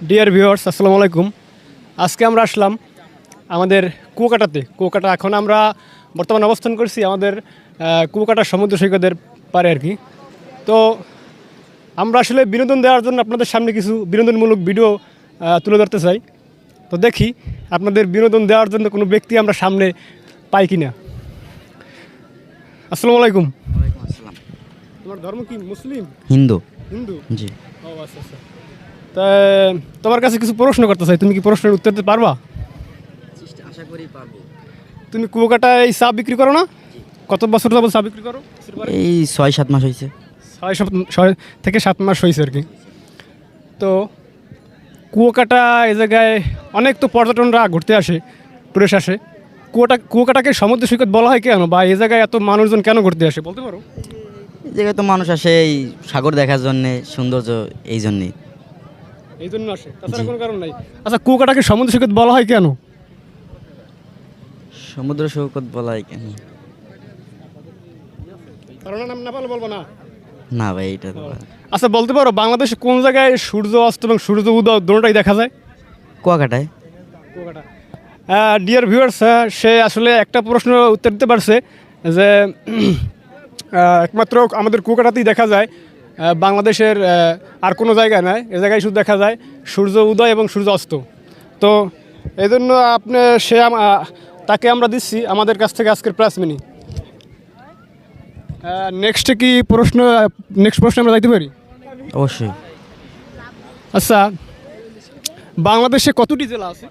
Dear viewers আসসালামু আলাইকুম। আজকে আমরা আসলাম আমাদের কুয়াকাটাতে। কুয়াকাটা এখন আমরা বর্তমানে অবস্থান করছি আমাদের কুয়াকাটা সমুদ্র সৈকতের পারে আর কি। তো আমরা আসলে বিনোদন দেওয়ার জন্য আপনাদের সামনে কিছু বিনোদনমূলক ভিডিও তুলে ধরতে চাই। তো দেখি আপনাদের বিনোদন দেওয়ার জন্য কোনো ব্যক্তি আমরা সামনে পাই কিনা। আসসালামু আলাইকুম। আসসালাম। তোমার ধর্ম কি? মুসলিম? হিন্দু। হিন্দু? জি। ও আচ্ছা আচ্ছা। তা তোমার কাছে কিছু প্রশ্ন করতে চাই তুমি কি প্রশ্নের উত্তর দিতে পারবা? আশা করি পারব। তুমি কুয়াকাটায় এই চা বিক্রি করো না? কত বছর যাবত চা বিক্রি করো? এই ছয় সাত মাস হয়েছে ছয় সাত ছয় থেকে সাত মাস হয়েছে আর কি। তো কুয়াকাটা এ জায়গায় অনেক তো পর্যটনরা ঘুরতে আসে টুরিস্ট আসে। কুয়াটা কুয়াকাটাকে সমুদ্র সৈকত বলা হয় কেন? বা এ জায়গায় এত মানুষজন কেন ঘুরতে আসে? বলতে পারো। এই জায়গায় তো মানুষ আসে এই সাগর দেখার জন্যে সৌন্দর্য এই জন্যেই। এই জন্য আসে। তাছাড়া কোনো কারণ নাই। আচ্ছা কুয়াকাটাকে সমুদ্র সৈকত বলা হয় কেন? সমুদ্র সৈকত বলা হয় কেন? কারণ নাম না পারলে বলব না। না ভাই এইটা তো আচ্ছা বলতে পারো বাংলাদেশে কোন জায়গায় সূর্য অস্ত এবং সূর্য উদয় দুটোটাই দেখা যায়? কুয়াকাটায়। ডিয়ার ভিউয়ার্স সে আসলে একটা প্রশ্ন উত্তর দিতে পারছে যে একমাত্র আমাদের কুয়াকাটাতেই দেখা যায়। বাংলাদেশের আর কোনো জায়গায় নয় এ জায়গায় শুধু দেখা যায় সূর্য উদয় এবং সূর্য অস্ত। তো এই জন্য আপনি সে তাকে আমরা দিচ্ছি আমাদের কাছ থেকে আজকের প্রাইস মিনি নেক্সটে কি প্রশ্ন নেক্সট প্রশ্ন আমরা যাইতে পারি? অবশ্যই। আচ্ছা বাংলাদেশে কতটি জেলা আছে?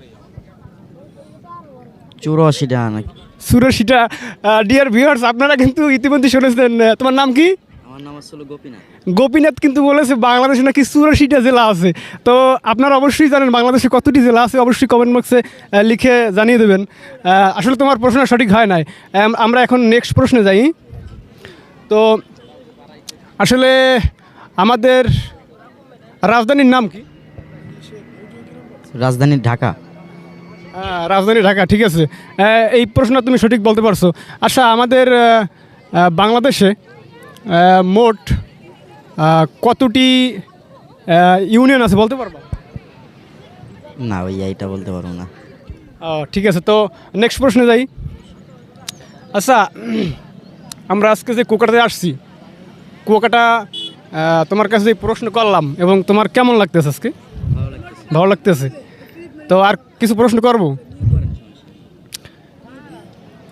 চুরাশিটা নাকি। সুরেশিটা ডিয়ার ভিউয়ার্স আপনারা কিন্তু ইতিমধ্যে শুনেছেন তোমার নাম কি? আমার নাম আসলে গোপীনাথ। গোপীনাথ কিন্তু বলেছে বাংলাদেশে নাকি চুরাশিটা জেলা আছে। তো আপনারা অবশ্যই জানেন বাংলাদেশে কতটি জেলা আছে অবশ্যই কমেন্ট বক্সে লিখে জানিয়ে দেবেন। আসলে তোমার প্রশ্ন সঠিক হয় নাই। আমরা এখন নেক্সট প্রশ্নে যাই। তো আসলে আমাদের রাজধানীর নাম কি? রাজধানী ঢাকা। হ্যাঁ, রাজধানী ঢাকা ঠিক আছে। এই প্রশ্ন তুমি সঠিক বলতে পারছ। আচ্ছা আমাদের বাংলাদেশে মোট কতটি ইউনিয়ন আছে বলতে পারব? না ওই এইটা বলতে পারব না। ও, ঠিক আছে তো নেক্সট প্রশ্নে যাই। আচ্ছা আমরা আজকে যে কুয়াকাটাতে আসছি কুয়াকাটা তোমার কাছে যে প্রশ্ন করলাম এবং তোমার কেমন লাগতেছে আজকে? ভালো লাগতেছে। তো আর কিছু প্রশ্ন করব?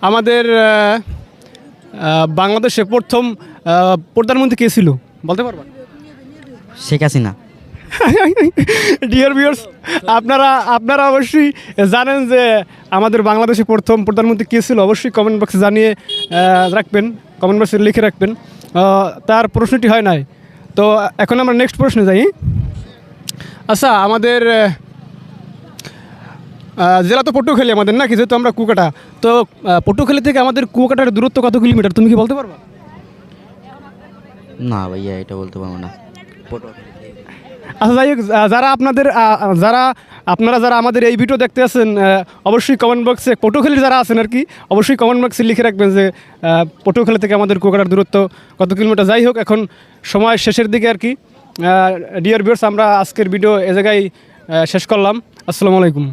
আমাদের বাংলাদেশে প্রথম প্রধানমন্ত্রী কে ছিল? বলতে পারবেন শেখ হাসিনা। ডিয়ার ভিউয়ার্স আপনারা আপনারা অবশ্যই জানেন যে আমাদের বাংলাদেশে প্রথম প্রধানমন্ত্রী কে ছিল অবশ্যই কমেন্ট বক্সে জানিয়ে রাখবেন। কমেন্ট বক্সে লিখে রাখবেন। তার প্রশ্নটি হয় নাই। তো এখন আমরা নেক্সট প্রশ্নে যাই আচ্ছা আমাদের জেলা তো পটুয়াখালী আমাদের নাকি? যেহেতু আমরা কুয়াকাটা। তো আহ, পটুয়াখালী থেকে আমাদের কুয়াকাটার দূরত্ব কত কিলোমিটার? তুমি কি বলতে পারবা? না ভাইয়া, এটা বলতে পারব না। আচ্ছা যাই হোক যারা আপনাদের যারা, আপনারা যারা আমাদের এই ভিডিও দেখতে আছেন অবশ্যই কমেন্ট বক্সে পটুখালী যারা আছেন আর কি, অবশ্যই কমেন্ট বক্সে লিখে রাখবেন যে পটুখালী থেকে আমাদের কুয়াকাটার দূরত্ব কত কিলোমিটার। যাই হোক, এখন সময় শেষের দিকে আর কি। ডিয়ার ভিউয়ার্স আমরা আজকের ভিডিও এ জায়গায় শেষ করলাম। আসসালামু আলাইকুম।